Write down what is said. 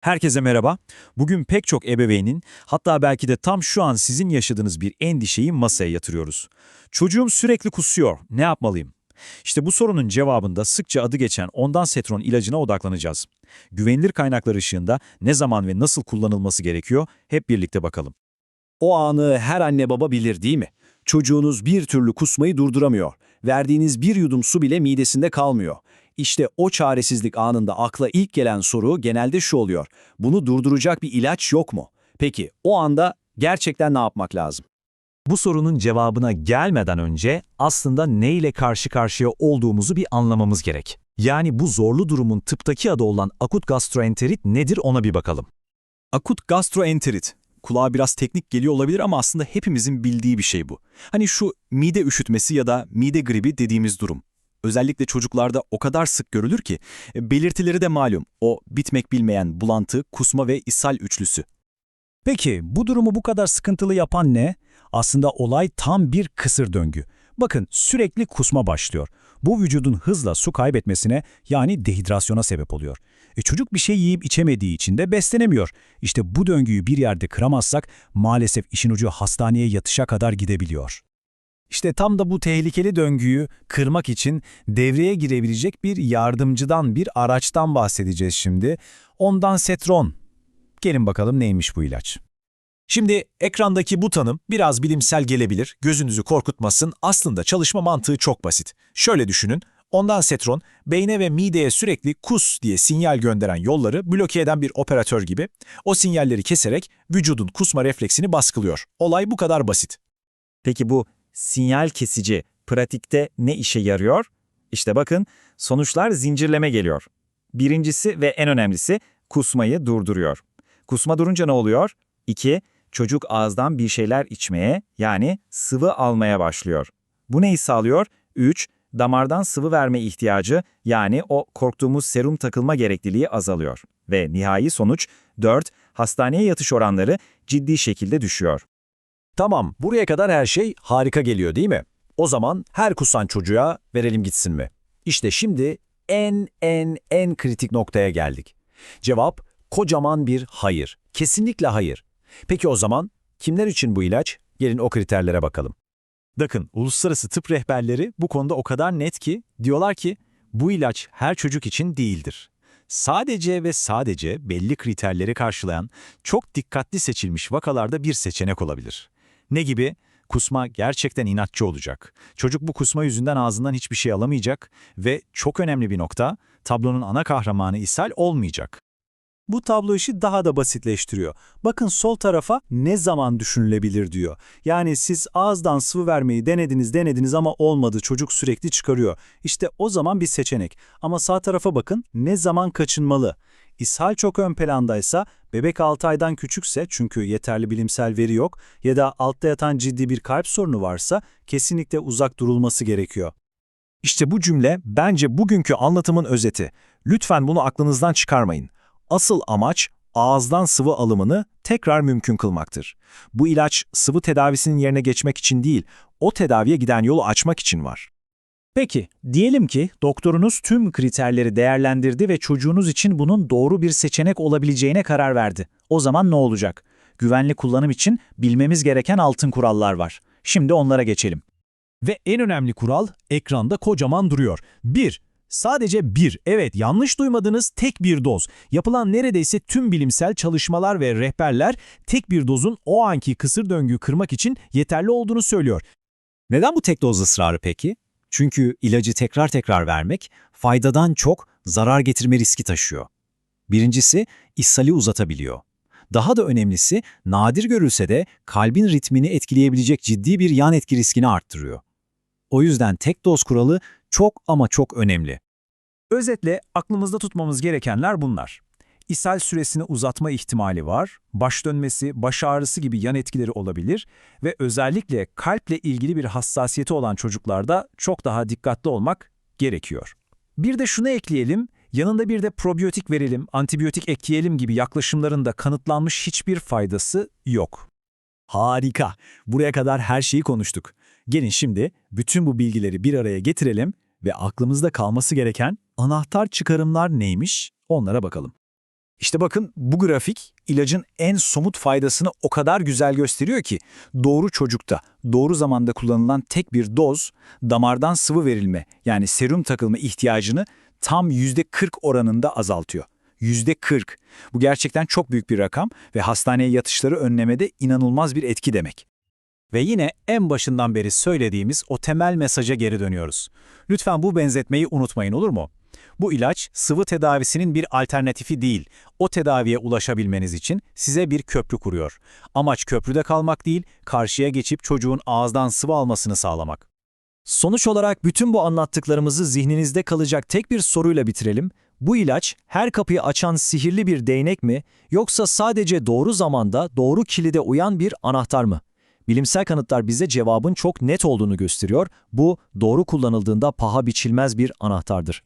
Herkese merhaba. Bugün pek çok ebeveynin, hatta belki de tam şu an sizin yaşadığınız bir endişeyi masaya yatırıyoruz. Çocuğum sürekli kusuyor, ne yapmalıyım? İşte bu sorunun cevabında sıkça adı geçen ondan setron ilacına odaklanacağız. Güvenilir kaynaklar ışığında ne zaman ve nasıl kullanılması gerekiyor hep birlikte bakalım. O anı her anne baba bilir değil mi? Çocuğunuz bir türlü kusmayı durduramıyor. Verdiğiniz bir yudum su bile midesinde kalmıyor. İşte o çaresizlik anında akla ilk gelen soru genelde şu oluyor. Bunu durduracak bir ilaç yok mu? Peki o anda gerçekten ne yapmak lazım? Bu sorunun cevabına gelmeden önce aslında ne ile karşı karşıya olduğumuzu bir anlamamız gerek. Yani bu zorlu durumun tıptaki adı olan akut gastroenterit nedir ona bir bakalım. Akut gastroenterit. Kulağa biraz teknik geliyor olabilir ama aslında hepimizin bildiği bir şey bu. Hani şu mide üşütmesi ya da mide gribi dediğimiz durum. Özellikle çocuklarda o kadar sık görülür ki e, belirtileri de malum. O bitmek bilmeyen bulantı, kusma ve ishal üçlüsü. Peki bu durumu bu kadar sıkıntılı yapan ne? Aslında olay tam bir kısır döngü. Bakın sürekli kusma başlıyor. Bu vücudun hızla su kaybetmesine yani dehidrasyona sebep oluyor. E çocuk bir şey yiyip içemediği için de beslenemiyor. İşte bu döngüyü bir yerde kıramazsak maalesef işin ucu hastaneye yatışa kadar gidebiliyor. İşte tam da bu tehlikeli döngüyü kırmak için devreye girebilecek bir yardımcıdan, bir araçtan bahsedeceğiz şimdi. Ondan setron. Gelin bakalım neymiş bu ilaç. Şimdi ekrandaki bu tanım biraz bilimsel gelebilir, gözünüzü korkutmasın. Aslında çalışma mantığı çok basit. Şöyle düşünün, ondan setron, beyne ve mideye sürekli kus diye sinyal gönderen yolları bloke eden bir operatör gibi o sinyalleri keserek vücudun kusma refleksini baskılıyor. Olay bu kadar basit. Peki bu sinyal kesici pratikte ne işe yarıyor? İşte bakın sonuçlar zincirleme geliyor. Birincisi ve en önemlisi kusmayı durduruyor. Kusma durunca ne oluyor? 2. Çocuk ağızdan bir şeyler içmeye yani sıvı almaya başlıyor. Bu neyi sağlıyor? 3. Damardan sıvı verme ihtiyacı yani o korktuğumuz serum takılma gerekliliği azalıyor. Ve nihai sonuç 4. Hastaneye yatış oranları ciddi şekilde düşüyor. Tamam, buraya kadar her şey harika geliyor değil mi? O zaman her kusan çocuğa verelim gitsin mi? İşte şimdi en en en kritik noktaya geldik. Cevap kocaman bir hayır. Kesinlikle hayır. Peki o zaman kimler için bu ilaç? Gelin o kriterlere bakalım. Bakın, uluslararası tıp rehberleri bu konuda o kadar net ki diyorlar ki bu ilaç her çocuk için değildir. Sadece ve sadece belli kriterleri karşılayan çok dikkatli seçilmiş vakalarda bir seçenek olabilir. Ne gibi? Kusma gerçekten inatçı olacak. Çocuk bu kusma yüzünden ağzından hiçbir şey alamayacak ve çok önemli bir nokta, tablonun ana kahramanı ishal olmayacak. Bu tablo işi daha da basitleştiriyor. Bakın sol tarafa ne zaman düşünülebilir diyor. Yani siz ağızdan sıvı vermeyi denediniz denediniz ama olmadı çocuk sürekli çıkarıyor. İşte o zaman bir seçenek. Ama sağ tarafa bakın ne zaman kaçınmalı. İshal çok ön plandaysa, bebek 6 aydan küçükse çünkü yeterli bilimsel veri yok ya da altta yatan ciddi bir kalp sorunu varsa kesinlikle uzak durulması gerekiyor. İşte bu cümle bence bugünkü anlatımın özeti. Lütfen bunu aklınızdan çıkarmayın. Asıl amaç ağızdan sıvı alımını tekrar mümkün kılmaktır. Bu ilaç sıvı tedavisinin yerine geçmek için değil, o tedaviye giden yolu açmak için var. Peki, diyelim ki doktorunuz tüm kriterleri değerlendirdi ve çocuğunuz için bunun doğru bir seçenek olabileceğine karar verdi. O zaman ne olacak? Güvenli kullanım için bilmemiz gereken altın kurallar var. Şimdi onlara geçelim. Ve en önemli kural ekranda kocaman duruyor. 1. Sadece bir, evet yanlış duymadınız tek bir doz. Yapılan neredeyse tüm bilimsel çalışmalar ve rehberler tek bir dozun o anki kısır döngüyü kırmak için yeterli olduğunu söylüyor. Neden bu tek doz ısrarı peki? Çünkü ilacı tekrar tekrar vermek faydadan çok zarar getirme riski taşıyor. Birincisi ishali uzatabiliyor. Daha da önemlisi nadir görülse de kalbin ritmini etkileyebilecek ciddi bir yan etki riskini arttırıyor. O yüzden tek doz kuralı çok ama çok önemli. Özetle aklımızda tutmamız gerekenler bunlar. İshal süresini uzatma ihtimali var, baş dönmesi, baş ağrısı gibi yan etkileri olabilir ve özellikle kalple ilgili bir hassasiyeti olan çocuklarda çok daha dikkatli olmak gerekiyor. Bir de şunu ekleyelim, yanında bir de probiyotik verelim, antibiyotik ekleyelim gibi yaklaşımların da kanıtlanmış hiçbir faydası yok. Harika. Buraya kadar her şeyi konuştuk. Gelin şimdi bütün bu bilgileri bir araya getirelim ve aklımızda kalması gereken anahtar çıkarımlar neymiş onlara bakalım. İşte bakın bu grafik ilacın en somut faydasını o kadar güzel gösteriyor ki doğru çocukta, doğru zamanda kullanılan tek bir doz damardan sıvı verilme yani serum takılma ihtiyacını tam %40 oranında azaltıyor. %40. Bu gerçekten çok büyük bir rakam ve hastaneye yatışları önlemede inanılmaz bir etki demek. Ve yine en başından beri söylediğimiz o temel mesaja geri dönüyoruz. Lütfen bu benzetmeyi unutmayın olur mu? Bu ilaç sıvı tedavisinin bir alternatifi değil. O tedaviye ulaşabilmeniz için size bir köprü kuruyor. Amaç köprüde kalmak değil, karşıya geçip çocuğun ağızdan sıvı almasını sağlamak. Sonuç olarak bütün bu anlattıklarımızı zihninizde kalacak tek bir soruyla bitirelim. Bu ilaç her kapıyı açan sihirli bir değnek mi yoksa sadece doğru zamanda doğru kilide uyan bir anahtar mı? Bilimsel kanıtlar bize cevabın çok net olduğunu gösteriyor. Bu doğru kullanıldığında paha biçilmez bir anahtardır.